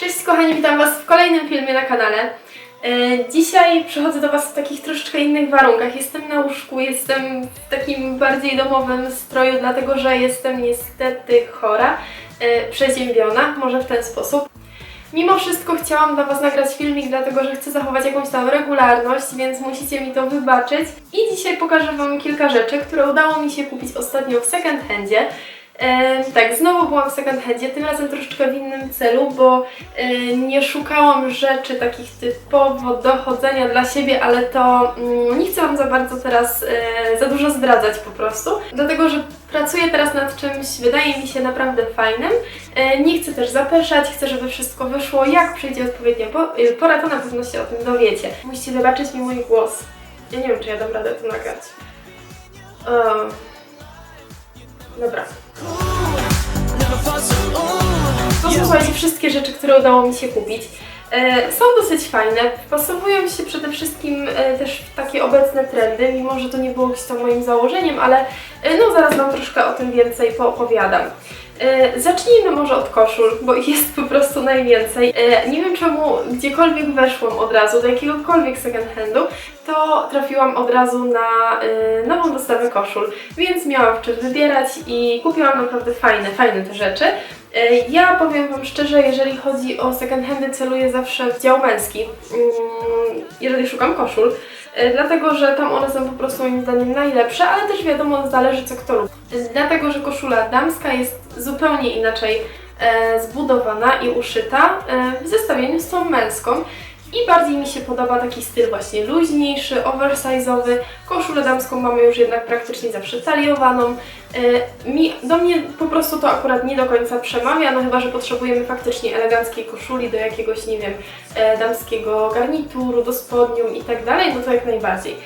Cześć kochani, witam Was w kolejnym filmie na kanale. E, Dzisiaj przychodzę do Was w takich troszeczkę innych warunkach. Jestem na łóżku, jestem w takim bardziej domowym stroju, dlatego że jestem niestety chora, e, przeziębiona, może w ten sposób. Mimo wszystko chciałam dla Was nagrać filmik, dlatego że chcę zachować jakąś tam regularność, więc musicie mi to wybaczyć. I dzisiaj pokażę Wam kilka rzeczy, które udało mi się kupić ostatnio w second handzie. Tak, znowu byłam w second handzie, tym razem troszeczkę w innym celu, bo e, nie szukałam rzeczy takich typowo do chodzenia dla siebie, ale to mm, nie chcę Wam za bardzo teraz e, za dużo zdradzać po prostu, dlatego że pracuję teraz nad czymś, wydaje mi się naprawdę fajnym. E, nie chcę też zapeszać, chcę, żeby wszystko wyszło. Jak przyjdzie odpowiednia po- e, pora, to na pewno się o tym dowiecie. Musicie wybaczyć mi mój głos. Ja nie wiem, czy ja dam radę to nagrać. Ehm, dobra. To są słuchajcie wszystkie rzeczy, które udało mi się kupić. E, są dosyć fajne, wpasowują się przede wszystkim e, też w takie obecne trendy, mimo że to nie było gdzieś tam moim założeniem, ale e, no zaraz Wam troszkę o tym więcej poopowiadam. E, zacznijmy może od koszul, bo ich jest po prostu najwięcej. E, nie wiem czemu gdziekolwiek weszłam od razu, do jakiegokolwiek second handu, to trafiłam od razu na e, nową dostawę koszul, więc miałam w czym wybierać i kupiłam naprawdę fajne, fajne te rzeczy. Ja powiem Wam szczerze, jeżeli chodzi o second handy, celuję zawsze w dział męski, mm, jeżeli szukam koszul, dlatego że tam one są po prostu moim zdaniem najlepsze, ale też wiadomo, zależy co kto lubi. E, Dlatego, że koszula damska jest zupełnie inaczej e, zbudowana i uszyta e, w zestawieniu z tą męską. I bardziej mi się podoba taki styl właśnie luźniejszy, oversize'owy. Koszulę damską mamy już jednak praktycznie zawsze taliowaną. E, mi, do mnie po prostu to akurat nie do końca przemawia, no chyba, że potrzebujemy faktycznie eleganckiej koszuli do jakiegoś, nie wiem, e, damskiego garnituru, do spodnium i tak dalej, no to jak najbardziej.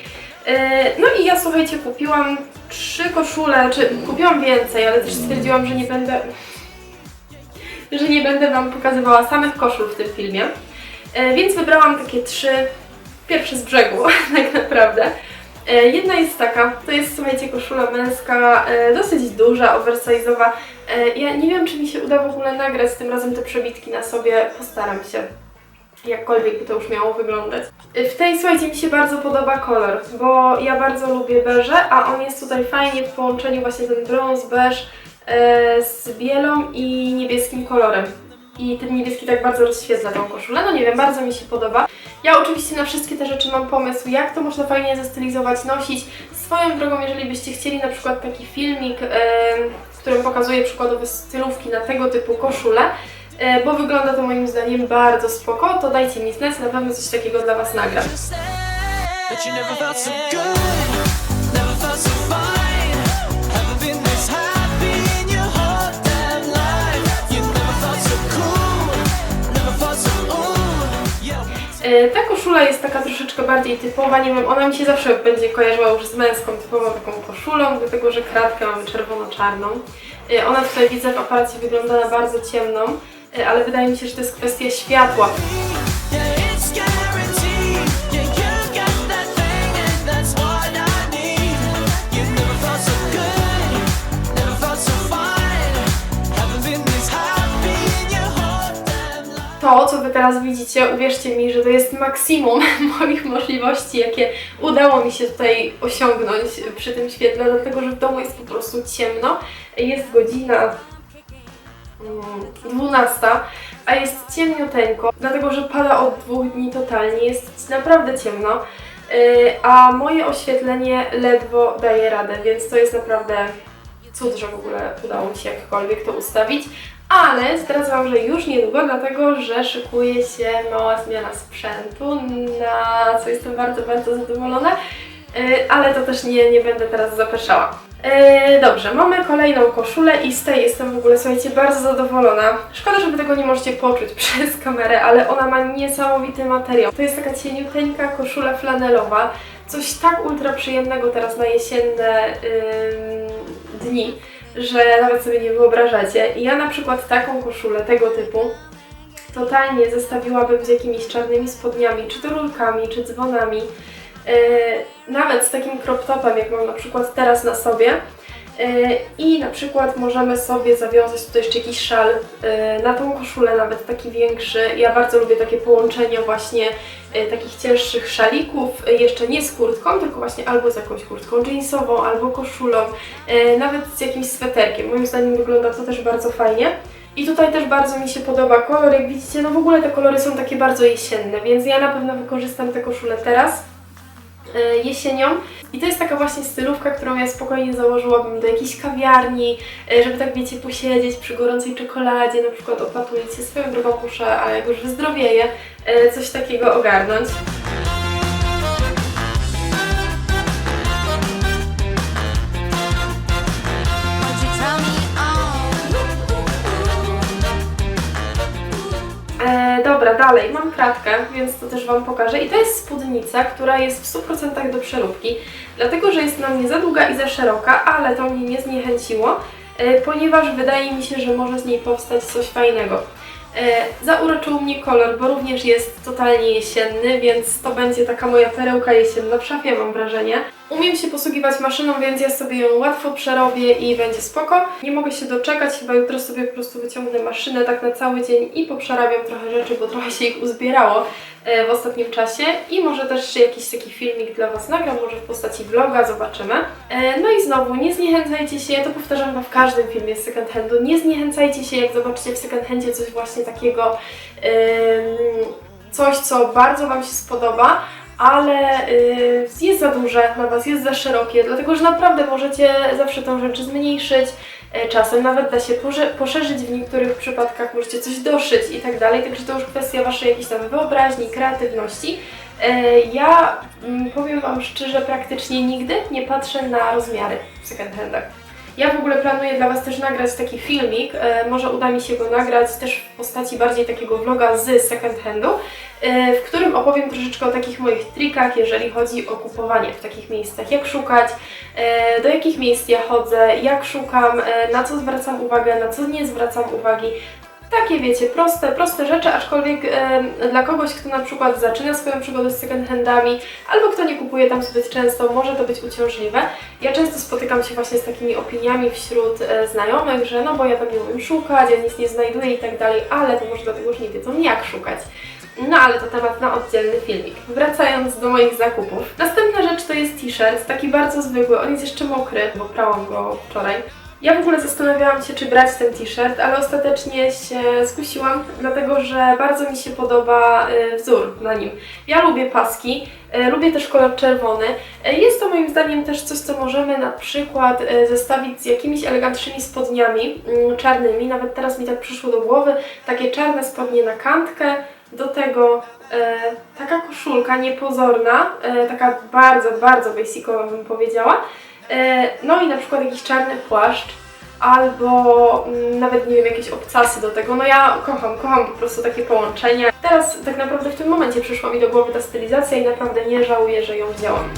E, No i ja słuchajcie, kupiłam trzy koszule, czy kupiłam więcej, ale też stwierdziłam, że nie będę że nie będę Wam pokazywała samych koszul w tym filmie. E, Więc wybrałam takie trzy, pierwsze z brzegu tak naprawdę. E, Jedna jest taka, to jest słuchajcie koszula męska, e, dosyć duża, oversize'owa. Ja nie wiem czy mi się uda w ogóle nagrać tym razem te przebitki na sobie, postaram się. Jakkolwiek by to już miało wyglądać. W tej słuchajcie mi się bardzo podoba kolor, bo ja bardzo lubię beże, a on jest tutaj fajnie w połączeniu właśnie ten brąz, beż z bielą i niebieskim kolorem. I ten niebieski tak bardzo rozświetla tą koszulę. No nie wiem, bardzo mi się podoba. Ja oczywiście na wszystkie te rzeczy mam pomysł, jak to można fajnie zestylizować, nosić. Swoją drogą, jeżeli byście chcieli na przykład taki filmik, w którym pokazuję przykładowe stylówki na tego typu koszule, e, bo wygląda to moim zdaniem bardzo spoko, to dajcie mi znać, na pewno coś takiego dla Was nagram. Ta koszula jest taka troszeczkę bardziej typowa, nie wiem, ona mi się zawsze będzie kojarzyła już z męską typową taką koszulą, dlatego że kratkę mamy czerwono-czarną. E, Ona tutaj widzę w aparacie wygląda na bardzo ciemną, e, ale wydaje mi się, że to jest kwestia światła. To, co Wy teraz widzicie, uwierzcie mi, że to jest maksimum moich możliwości, jakie udało mi się tutaj osiągnąć przy tym świetle, dlatego że w domu jest po prostu ciemno. Jest godzina mm, 12, a jest ciemniuteńko, dlatego że pada od dwóch dni totalnie, jest naprawdę ciemno. Yy, A moje oświetlenie ledwo daje radę, więc to jest naprawdę cud, że w ogóle udało mi się jakkolwiek to ustawić. Ale zdradzam, że już niedługo, dlatego że szykuje się mała zmiana sprzętu, na co jestem bardzo, bardzo zadowolona. Yy, Ale to też nie, nie będę teraz zapeszała. Yy, dobrze, mamy kolejną koszulę i z tej jestem w ogóle, słuchajcie, bardzo zadowolona. Szkoda, że tego nie możecie poczuć przez kamerę, ale ona ma niesamowity materiał. To jest taka cieniuteńka koszula flanelowa, coś tak ultra przyjemnego teraz na jesienne ym, dni, że nawet sobie nie wyobrażacie. I ja na przykład taką koszulę tego typu totalnie zestawiłabym z jakimiś czarnymi spodniami, czy to rurkami, czy dzwonami. Yy, nawet z takim crop topem, jak mam na przykład teraz na sobie. E, I na przykład możemy sobie zawiązać tutaj jeszcze jakiś szal e, na tą koszulę, nawet taki większy. Ja bardzo lubię takie połączenie właśnie e, takich cięższych szalików, jeszcze nie z kurtką, tylko właśnie albo z jakąś kurtką jeansową, albo koszulą, nawet z jakimś sweterkiem. Moim zdaniem wygląda to też bardzo fajnie. I tutaj też bardzo mi się podoba kolor, jak widzicie, no w ogóle te kolory są takie bardzo jesienne, więc ja na pewno wykorzystam tę koszulę teraz jesienią. I to jest taka właśnie stylówka, którą ja spokojnie założyłabym do jakiejś kawiarni, e, żeby tak wiecie, posiedzieć przy gorącej czekoladzie, na przykład opatulić się swoją drogą muszę, ale jak już wyzdrowieję, e, coś takiego ogarnąć. Dobra, dalej, mam kratkę, więc to też Wam pokażę. I to jest spódnica, która jest w 100% do przeróbki, dlatego że jest na mnie za długa i za szeroka, ale to mnie nie zniechęciło, e, ponieważ wydaje mi się, że może z niej powstać coś fajnego. E, zauroczył mnie kolor, bo również jest totalnie jesienny, więc to będzie taka moja perełka jesienna w szafie, mam wrażenie. Umiem się posługiwać maszyną, więc ja sobie ją łatwo przerobię i będzie spoko. Nie mogę się doczekać, chyba jutro sobie po prostu wyciągnę maszynę tak na cały dzień i poprzerabiam trochę rzeczy, bo trochę się ich uzbierało e, w ostatnim czasie i może też jakiś taki filmik dla Was nagram, może w postaci vloga, zobaczymy. E, No i znowu, nie zniechęcajcie się, ja to powtarzam Wam w każdym filmie z second handu, nie zniechęcajcie się, jak zobaczycie w second handzie coś właśnie takiego, coś co bardzo Wam się spodoba, ale y, jest za duże na Was, jest za szerokie, dlatego że naprawdę możecie zawsze tą rzecz zmniejszyć, e, czasem nawet da się poszerzyć w niektórych przypadkach, możecie coś doszyć i tak dalej, także to już kwestia Waszej jakiejś tam wyobraźni, kreatywności. E, Ja mm, powiem Wam szczerze, praktycznie nigdy nie patrzę na rozmiary w second handach. Ja w ogóle planuję dla Was też nagrać taki filmik, e, może uda mi się go nagrać też w postaci bardziej takiego vloga z second handu, e, w którym opowiem troszeczkę o takich moich trikach, jeżeli chodzi o kupowanie w takich miejscach, jak szukać, e, do jakich miejsc ja chodzę, jak szukam, na co zwracam uwagę, na co nie zwracam uwagi. Takie wiecie, proste, proste rzeczy, aczkolwiek e, dla kogoś, kto na przykład zaczyna swoją przygodę z second handami, albo kto nie kupuje tam zbyt często, może to być uciążliwe. Ja często spotykam się właśnie z takimi opiniami wśród e, znajomych, że no bo ja tam nie umiem szukać, ja nic nie znajduję i tak dalej, ale to może dlatego, że nie wiedzą jak szukać. No ale to temat na oddzielny filmik. Wracając do moich zakupów. Następna rzecz to jest t-shirt, taki bardzo zwykły, on jest jeszcze mokry, bo prałam go wczoraj. Ja w ogóle zastanawiałam się, czy brać ten t-shirt, ale ostatecznie się skusiłam, dlatego że bardzo mi się podoba y, wzór na nim. Ja lubię paski, y, lubię też kolor czerwony. Y, Jest to moim zdaniem też coś, co możemy na przykład zestawić z jakimiś elegantszymi spodniami mm, czarnymi. Nawet teraz mi tak przyszło do głowy, takie czarne spodnie na kantkę, do tego e, taka koszulka niepozorna, e, taka bardzo, bardzo basicowa bym powiedziała. E, no i na przykład jakiś czarny płaszcz, albo mm, nawet nie wiem, jakieś obcasy do tego. No ja kocham, kocham po prostu takie połączenia. Teraz tak naprawdę w tym momencie przyszła mi do głowy ta stylizacja i naprawdę nie żałuję, że ją wzięłam.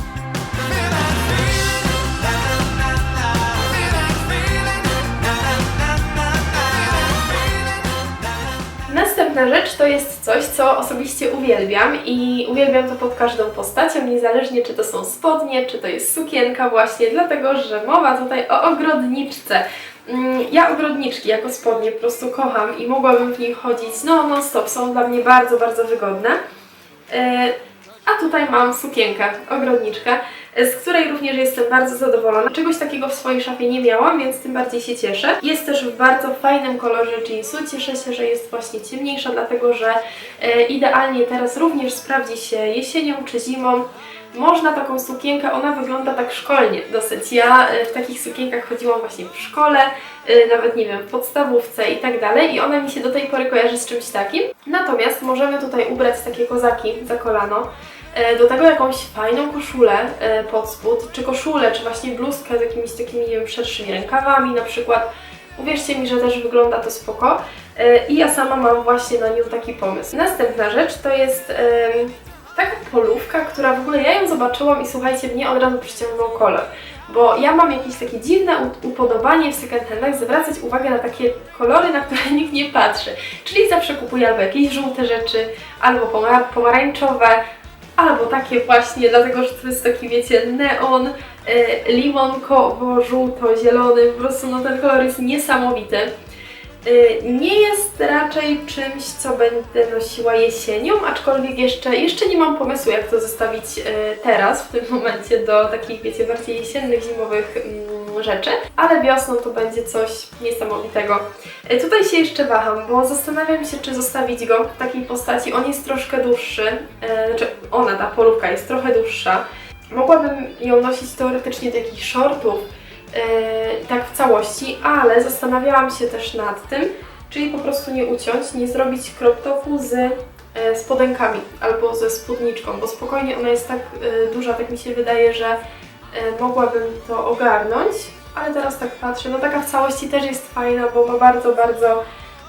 Następna rzecz to jest coś, co osobiście uwielbiam i uwielbiam to pod każdą postacią, niezależnie czy to są spodnie, czy to jest sukienka właśnie, dlatego że mowa tutaj o ogrodniczce. Mm, Ja ogrodniczki jako spodnie po prostu kocham i mogłabym w nich chodzić no non stop, są dla mnie bardzo, bardzo wygodne. Tutaj mam sukienkę, ogrodniczkę, z której również jestem bardzo zadowolona. Czegoś takiego w swojej szafie nie miałam, więc tym bardziej się cieszę. Jest też w bardzo fajnym kolorze jeansu. Cieszę się, że jest właśnie ciemniejsza, dlatego że e, idealnie teraz również sprawdzi się jesienią czy zimą. Można taką sukienkę, ona wygląda tak szkolnie dosyć. Ja e, w takich sukienkach chodziłam właśnie w szkole, e, nawet nie wiem, w podstawówce i tak dalej i ona mi się do tej pory kojarzy z czymś takim. Natomiast możemy tutaj ubrać takie kozaki za kolano, do tego jakąś fajną koszulę e, pod spód, czy koszulę, czy właśnie bluzkę z jakimiś takimi, nie wiem, szerszymi rękawami na przykład. Uwierzcie mi, że też wygląda to spoko e, i ja sama mam właśnie na nią taki pomysł. Następna rzecz to jest taka polówka, która w ogóle ja ją zobaczyłam i słuchajcie, mnie od razu przyciągnął kolor. Bo ja mam jakieś takie dziwne upodobanie w second handach zwracać uwagę na takie kolory, na które nikt nie patrzy. Czyli zawsze kupuję albo jakieś żółte rzeczy, albo pomar- pomarańczowe, albo takie właśnie, dlatego że to jest taki, wiecie, neon, e, limonkowo-żółto-zielony, po prostu no ten kolor jest niesamowity. Y, Nie jest raczej czymś, co będę nosiła jesienią, aczkolwiek jeszcze, jeszcze nie mam pomysłu, jak to zostawić y, teraz, w tym momencie, do takich, wiecie, bardziej jesiennych, zimowych mm, rzeczy, ale wiosną to będzie coś niesamowitego. Y, Tutaj się jeszcze waham, bo zastanawiam się, czy zostawić go w takiej postaci. On jest troszkę dłuższy, znaczy ona, ta polówka jest trochę dłuższa. Mogłabym ją nosić teoretycznie do jakichś shortów, tak w całości, ale zastanawiałam się też nad tym, czyli po prostu nie uciąć, nie zrobić crop topu z e, spodenkami albo ze spódniczką, bo spokojnie ona jest tak e, duża, tak mi się wydaje, że e, mogłabym to ogarnąć, ale teraz tak patrzę, no taka w całości też jest fajna, bo ma bardzo, bardzo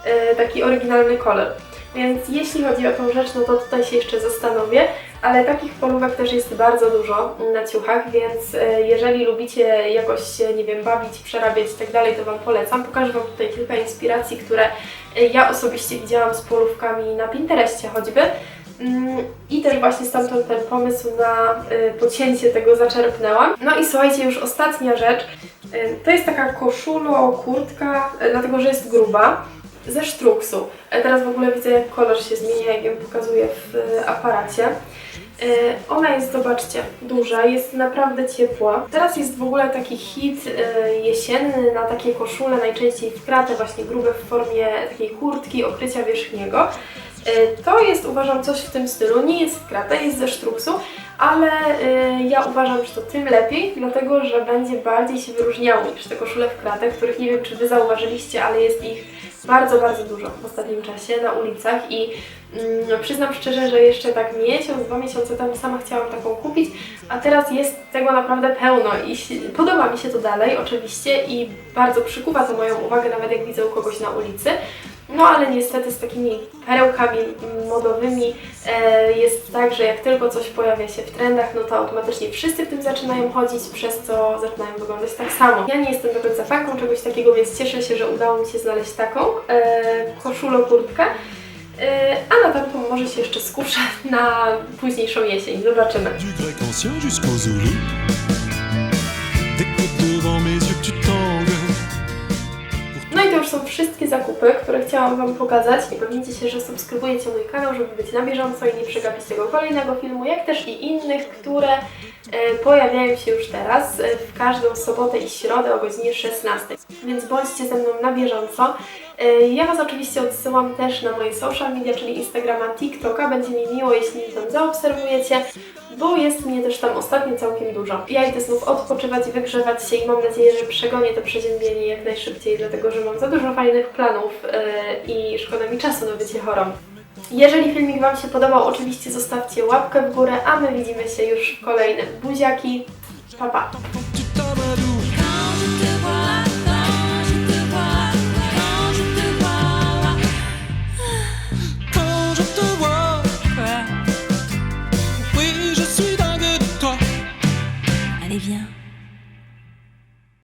e, taki oryginalny kolor. Więc jeśli chodzi o tą rzecz, no to tutaj się jeszcze zastanowię, ale takich polówek też jest bardzo dużo na ciuchach, więc e, jeżeli lubicie jakoś się, nie wiem, bawić, przerabiać i tak dalej, to Wam polecam. Pokażę Wam tutaj kilka inspiracji, które e, ja osobiście widziałam z polówkami na Pinterestie choćby. Mm, I też właśnie stamtąd ten pomysł na e, pocięcie tego zaczerpnęłam. No i słuchajcie, już ostatnia rzecz. To jest taka koszulo, kurtka, dlatego że jest gruba ze sztruksu. Teraz w ogóle widzę, jak kolor się zmienia, jak ją pokazuję w aparacie. E, Ona jest, zobaczcie, duża, jest naprawdę ciepła. Teraz jest w ogóle taki hit e, jesienny na takie koszule, najczęściej w kratę, właśnie grube w formie takiej kurtki, okrycia wierzchniego. E, To jest, uważam, coś w tym stylu. Nie jest w kratę, jest ze sztruksu, ale ja uważam, że to tym lepiej, dlatego że będzie bardziej się wyróżniało niż te koszule w kratę, których nie wiem, czy Wy zauważyliście, ale jest ich bardzo, bardzo dużo w ostatnim czasie na ulicach i mm, przyznam szczerze, że jeszcze tak miesiąc, dwa miesiące temu sama chciałam taką kupić, a teraz jest tego naprawdę pełno i podoba mi się to dalej oczywiście i bardzo przykuwa to moją uwagę, nawet jak widzę u kogoś na ulicy. No ale niestety z takimi perełkami modowymi e, jest tak, że jak tylko coś pojawia się w trendach, no to automatycznie wszyscy w tym zaczynają chodzić, przez co zaczynają wyglądać tak samo. Ja nie jestem do końca fanką czegoś takiego, więc cieszę się, że udało mi się znaleźć taką e, koszulo-kurtkę. E, a na tamtą może się jeszcze skuszę na późniejszą jesień. Zobaczymy. Są wszystkie zakupy, które chciałam Wam pokazać. I pamiętajcie się, że subskrybujecie mój kanał, żeby być na bieżąco i nie przegapić tego kolejnego filmu, jak też i innych, które e, pojawiają się już teraz e, w każdą sobotę i środę o godzinie 16. Więc bądźcie ze mną na bieżąco. E, ja Was oczywiście odsyłam też na moje social media, czyli Instagrama, TikToka. Będzie mi miło, jeśli mnie tam zaobserwujecie, bo jest mnie też tam ostatnio całkiem dużo. Ja idę znów odpoczywać, wygrzewać się i mam nadzieję, że przegonię to przeziębienie jak najszybciej, dlatego że mam za dużo fajnych planów e, i szkoda mi czasu na bycie chorą. Jeżeli filmik Wam się podobał, oczywiście zostawcie łapkę w górę, a my widzimy się już w kolejnym. Buziaki, pa pa!